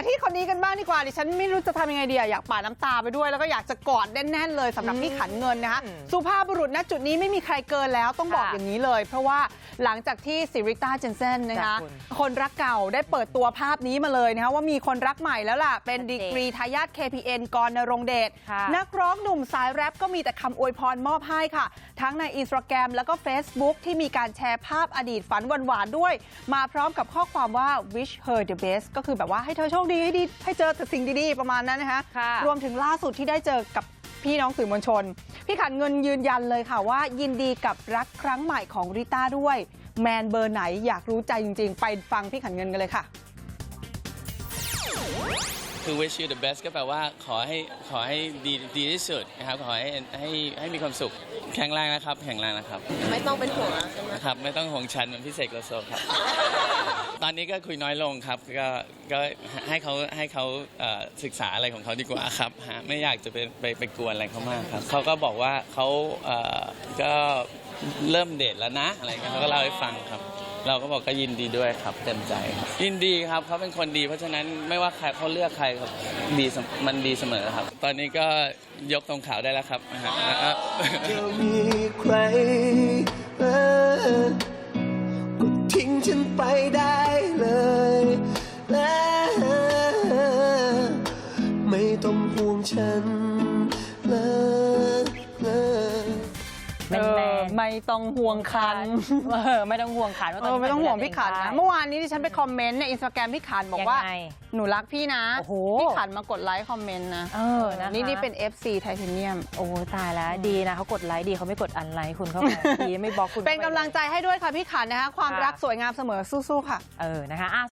กันที่คนนี้กันบ้างดีกว่าดิฉันไม่รู้จะทำยังไงดีอะอยากปาดน้ำตาไปด้วยแล้วก็อยากจะกอดแน่นๆเลยสำหรับพี่ขันเงินนะคะอืมสุภาพบุรุษณจุดนี้ไม่มีใครเกินแล้วต้องบอกค่ะอย่างนี้เลย เพราะว่าหลังจากที่ซิริต้าเจนเซนนะคะจ้ะคุณคนรักเก่าได้เปิดตัวภาพนี้มาเลยนะคะว่ามีคนรักใหม่แล้วล่ะเป็นชัดเจนดีกรีทายาท KPN กรณรงค์เดชค่ะนักร้องหนุ่มสายแรปก็มีแต่คำอวยพรมอบให้ค่ะ ทั้งในอินสตาแกรมแล้วก็ Facebook ที่มีการแชร์ภาพอดีตฝันหวานๆด้วย มาพร้อมกับข้อความว่า wish her the best ก็คือแบบว่าให้เธอโชคดีให้ดีให้เจอแต่สิ่งดีๆประมาณนั้นนะคะค่ะรวมถึงล่าสุดที่ได้เจอกับพี่น้องสื่อมวลชน พี่ขันเงินยืนยันเลยค่ะว่า ยินดีกับรักครั้งใหม่ของริต้าด้วย แมนเบอร์ไหนอยากรู้ใจจริง ๆ ไปฟังพี่ขันเงินกันเลยค่ะ คือ wish you the best ก็แปลว่าขอให้ขอให้ดีดีที่สุดนะครับขอให้ให้ให้มีความสุข แข็งแรงนะครับ แข็งแรงนะครับไม่ต้องเป็นห่วงแล้วใช่ไหมครับ ไม่ต้องห่วงฉันเหมือนพี่เสกโลโซครับ ตอนนี้ก็คุยน้อยลงครับ ก็ก็ให้เขาให้เขาเอ่อศึกษาอะไรของเขาดีกว่าครับฮะไม่อยากจะไปไปไปกวนอะไรเขามากครับเขาก็บอกว่าเขาเอ่อก็เริ่มเดทแล้วนะอะไรเงี้ยเขาก็เล่าให้ฟังครับ เราก็บอกก็ยินดีด้วยครับ เต็มใจครับยินดีครับเขาเป็นคนดี เพราะฉะนั้นไม่ว่าใครเขาเลือกใครครับดีเสมมันดีเสมอครับ ตอนนี้ก็ยกตรงขาวได้แล้วครับนะฮะจะมีใครเออก็ทิ้งฉันไปได้เลยและไม่ต้องห่วงฉันเลย แมนเอแมอนไม่ต้องห่วงคันเออไม่ต้องห่วงขันว่าตเออนอนี้ไม่ต้องห่วงพี่ขันได้นะเมื่อวานนี้ที่ฉันไปคอมเมนต์ในอินสตาแกรมพี่ขันบอกว่ายังไงหนูรักพี่นะโอ้โหพี่ขันมากดไลค์คอมเมนต์นะเออนะคะนี่นี่เป็น FC ไทเทเนียมโอ้ตายแล้วดีนะเขากดไลค์ดีเขาไม่กดอันไลค์คุณเข้าไปดีไม่บล็อกคุณเป็นกำลังใจให้ด้วยค่ะพี่ขันนะคะความค่ะรักสวยงามเสมอสู้ๆค่ะ เออนะคะอะ